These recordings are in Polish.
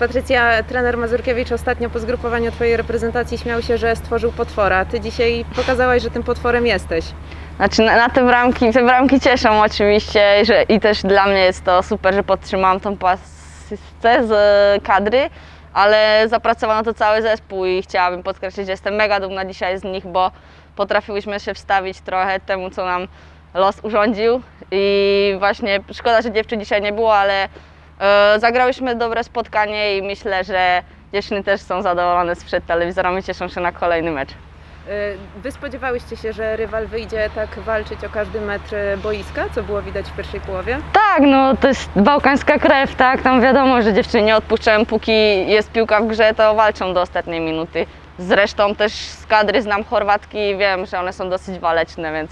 Patrycja, trener Mazurkiewicz ostatnio po zgrupowaniu Twojej reprezentacji śmiał się, że stworzył potwora. Ty dzisiaj pokazałaś, że tym potworem jesteś. Znaczy na, na te bramki, te bramki cieszą oczywiście że, i też dla mnie jest to super, że podtrzymałam tą pasystę z kadry, ale zapracował na to cały zespół i chciałabym podkreślić, że jestem mega dumna dzisiaj z nich, bo potrafiłyśmy się wstawić trochę temu, co nam los urządził i właśnie szkoda, że dziewczyn dzisiaj nie było, ale zagrałyśmy dobre spotkanie i myślę, że dziewczyny też są zadowolone sprzed telewizorami, cieszą się na kolejny mecz. Y, Wy spodziewałyście się, że rywal wyjdzie tak walczyć o każdy metr boiska, co było widać w pierwszej połowie? Tak, no to jest bałkańska krew, tak? Tam wiadomo, że dziewczyny nie odpuszczają, póki jest piłka w grze, to walczą do ostatniej minuty. Zresztą też z kadry znam Chorwatki i wiem, że one są dosyć waleczne, więc...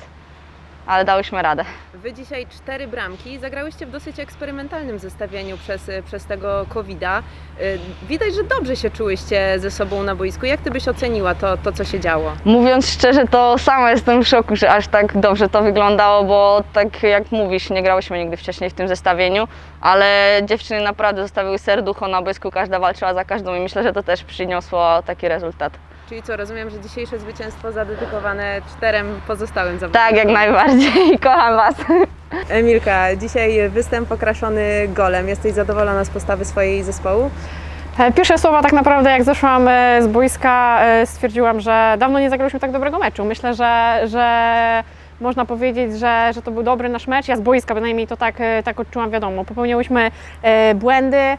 Ale dałyśmy radę. Wy dzisiaj cztery bramki, zagrałyście w dosyć eksperymentalnym zestawieniu przez, przez tego COVID-a. Y, Widać, że dobrze się czułyście ze sobą na boisku. Jak Ty byś oceniła to, to co się działo? Mówiąc szczerze, to sama jestem w szoku, że aż tak dobrze to wyglądało, bo tak jak mówisz, nie grałyśmy nigdy wcześniej w tym zestawieniu, ale dziewczyny naprawdę zostawiły serducho na boisku, każda walczyła za każdą i myślę, że to też przyniosło taki rezultat. Czyli co, rozumiem, że dzisiejsze zwycięstwo zadedykowane czterem pozostałym zawodnikom. Tak, jak najbardziej. Kocham Was. Emilka, dzisiaj występ okraszony golem. Jesteś zadowolona z postawy swojej zespołu? E, Pierwsze słowa tak naprawdę jak zeszłam e, z boiska e, stwierdziłam, że dawno nie zagrałyśmy tak dobrego meczu. Myślę, że, że można powiedzieć, że, że to był dobry nasz mecz. Ja z boiska bynajmniej to tak, tak odczułam, wiadomo. Popełniałyśmy błędy,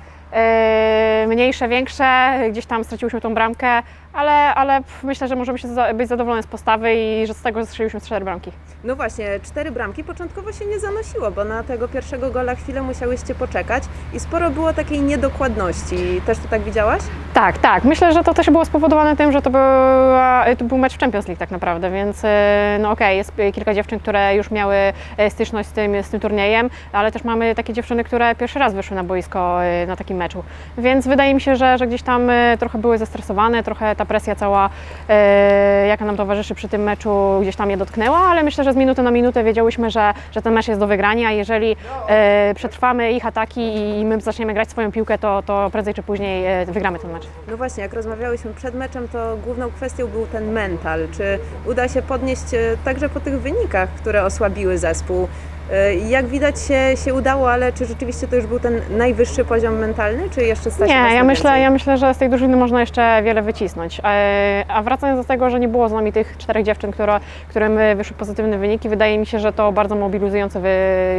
mniejsze, większe, gdzieś tam straciłyśmy tą bramkę, ale, ale myślę, że możemy się za, być zadowolone z postawy i że z tego strzeliłyśmy cztery bramki. No właśnie, cztery bramki początkowo się nie zanosiło, bo na tego pierwszego gola chwilę musiałyście poczekać i sporo było takiej niedokładności. Też to tak widziałaś? Tak, tak. Myślę, że to też było spowodowane tym, że to, była, to był mecz w Champions League tak naprawdę, więc e, no okej, jest kilka dziewczyn, które już miały e, styczność z tym, z tym turniejem, ale też mamy takie dziewczyny, które pierwszy raz wyszły na boisko e, na takim meczu. Więc wydaje mi się, że, że gdzieś tam trochę były zestresowane, trochę ta presja cała, e, jaka nam towarzyszy przy tym meczu, gdzieś tam je dotknęła, ale myślę, że z minuty na minutę wiedziałyśmy, że, że ten mecz jest do wygrania. Jeżeli e, przetrwamy ich ataki i my zaczniemy grać swoją piłkę, to, to prędzej czy później e, wygramy ten mecz. No właśnie, jak rozmawiałyśmy przed meczem, to główną kwestią był ten mental. Czy uda się podnieść także po tych wynikach, które osłabiły zespół? E, Jak widać się, się udało, ale czy rzeczywiście to już był ten najwyższy poziom mentalny, czy jeszcze stać Nie, ja myślę, ja myślę, że z tej drużyny można jeszcze wiele wycisnąć. E, A wracając do tego, że nie było z nami tych czterech dziewczyn, które, którym wyszły pozytywne wyniki, wydaje mi się, że to bardzo mobilizująco wy,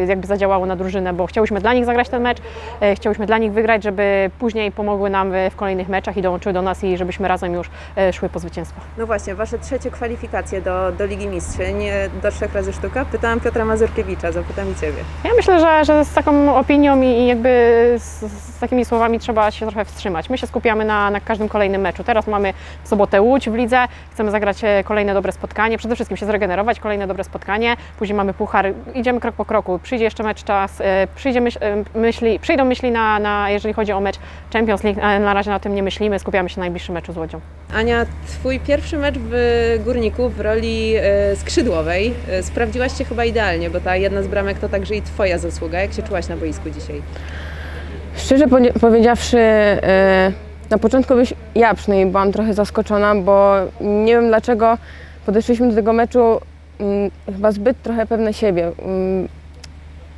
jakby zadziałało na drużynę, bo chciałyśmy dla nich zagrać ten mecz, e, chciałyśmy dla nich wygrać, żeby później pomogły nam w- kolejnych meczach i dołączyły do nas i żebyśmy razem już e, szły po zwycięstwo. No właśnie, wasze trzecie kwalifikacje do, do Ligi Mistrzyń, do trzech razy sztuka. Pytałam Piotra Mazurkiewicza, zapytam i Ciebie. Ja myślę, że, że z taką opinią i, jakby z, z takimi słowami trzeba się trochę wstrzymać. My się skupiamy na, na każdym kolejnym meczu. Teraz mamy w sobotę Łódź w lidze, chcemy zagrać e, kolejne dobre spotkanie, przede wszystkim się zregenerować, kolejne dobre spotkanie, później mamy puchar, idziemy krok po kroku, przyjdzie jeszcze mecz czas, e, przyjdzie myśl, e, myśli, przyjdą myśli na, na, jeżeli chodzi o mecz Champions League, ale na razie na tym nie myślimy, skupiamy się na najbliższym meczu z Łodzią. Ania, Twój pierwszy mecz w Górniku w roli skrzydłowej sprawdziłaś się chyba idealnie, bo ta jedna z bramek to także i Twoja zasługa. Jak się czułaś na boisku dzisiaj? Szczerze powiedziawszy, e, na początku byś, ja przynajmniej byłam trochę zaskoczona, bo nie wiem dlaczego podeszliśmy do tego meczu mm, chyba zbyt trochę pewne siebie. Mm,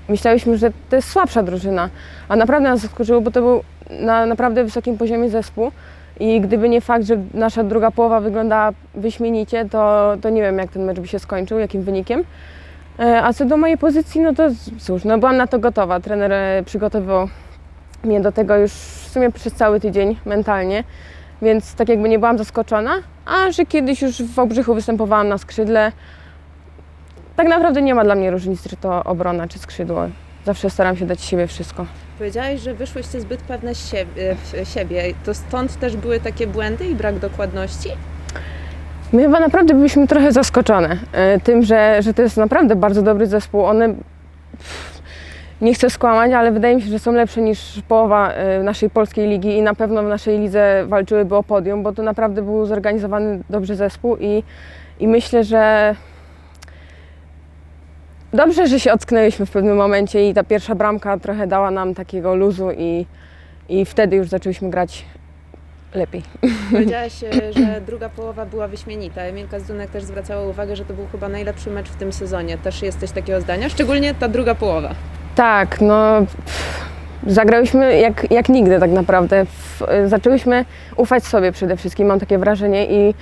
myślałyśmy, że to jest słabsza drużyna, a naprawdę nas zaskoczyło, bo to był na naprawdę wysokim poziomie zespół. I gdyby nie fakt, że nasza druga połowa wyglądała wyśmienicie, to, to nie wiem, jak ten mecz by się skończył, jakim wynikiem. E, A co do mojej pozycji, no to cóż, no byłam na to gotowa. Trener e, przygotowywał mnie do tego już w sumie przez cały tydzień mentalnie, więc tak jakby nie byłam zaskoczona, a że kiedyś już w Obrzychu występowałam na skrzydle, tak naprawdę nie ma dla mnie różnicy, czy to obrona, czy skrzydło. Zawsze staram się dać siebie wszystko. Powiedziałaś, że wyszłyście zbyt pewne siebie, siebie. To stąd też były takie błędy i brak dokładności? My chyba naprawdę byliśmy trochę zaskoczone e, tym, że, że to jest naprawdę bardzo dobry zespół. One, nie chcę skłamać, ale wydaje mi się, że są lepsze niż połowa e, naszej polskiej ligi i na pewno w naszej lidze walczyłyby o podium, bo to naprawdę był zorganizowany dobrze zespół i, i myślę, że dobrze, że się ocknęliśmy w pewnym momencie i ta pierwsza bramka trochę dała nam takiego luzu i, i wtedy już zaczęliśmy grać lepiej. Powiedziałaś, że druga połowa była wyśmienita. Emilka Zdunek też zwracała uwagę, że to był chyba najlepszy mecz w tym sezonie. Też jesteś takiego zdania? Szczególnie ta druga połowa. Tak, no zagrałyśmy jak, jak nigdy tak naprawdę. Zaczęłyśmy ufać sobie przede wszystkim, mam takie wrażenie i,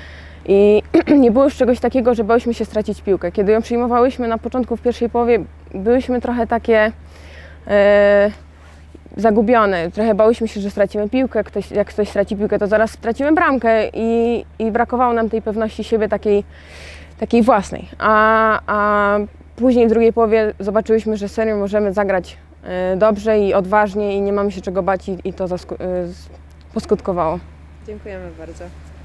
i nie było już czegoś takiego, że bałyśmy się stracić piłkę. Kiedy ją przyjmowałyśmy na początku w pierwszej połowie, byłyśmy trochę takie e, zagubione. Trochę bałyśmy się, że stracimy piłkę, ktoś, jak ktoś straci piłkę, to zaraz stracimy bramkę i, i brakowało nam tej pewności siebie takiej, takiej własnej. A, a później w drugiej połowie zobaczyłyśmy, że serio możemy zagrać e, dobrze i odważnie i nie mamy się czego bać i, i to e, poskutkowało. Dziękujemy bardzo.